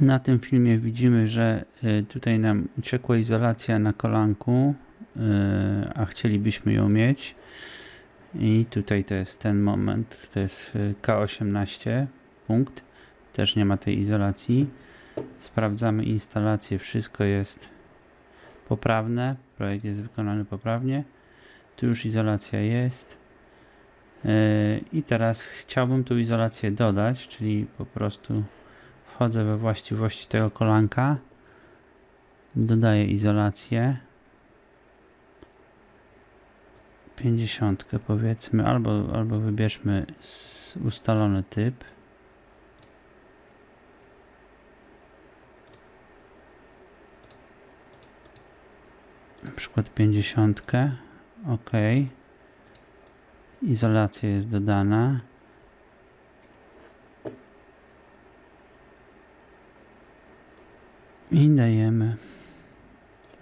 Na tym filmie widzimy, że y, tutaj nam uciekła izolacja na kolanku, y, a chcielibyśmy ją mieć. I tutaj to jest ten moment, to jest y, K18 punkt, też nie ma tej izolacji. Sprawdzamy instalację, wszystko jest poprawne, projekt jest wykonany poprawnie. Tu już izolacja jest. I teraz chciałbym tu izolację dodać, czyli po prostu wchodzę we właściwości tego kolanka, dodaję izolację. 50 powiedzmy, albo, albo wybierzmy ustalony typ. Na przykład 50. OK. Izolacja jest dodana. I dajemy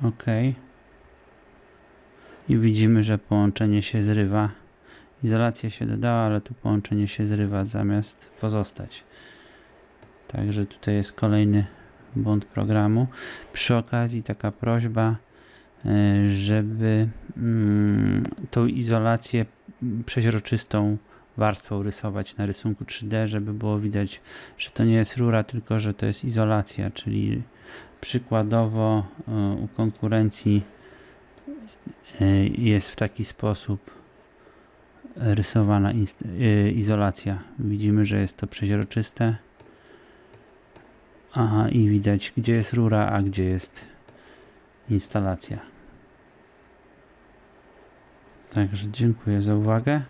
OK. I widzimy, że połączenie się zrywa. Izolacja się dodała, ale tu połączenie się zrywa zamiast pozostać. Także tutaj jest kolejny błąd programu. Przy okazji taka prośba, e, żeby mm, tą izolację mm, przeźroczystą warstwą rysować na rysunku 3D, żeby było widać, że to nie jest rura, tylko że to jest izolacja, czyli przykładowo e, u konkurencji e, jest w taki sposób rysowana e, izolacja. Widzimy, że jest to przeźroczyste. Aha, i widać, gdzie jest rura, a gdzie jest instalacja. Także dziękuję za uwagę.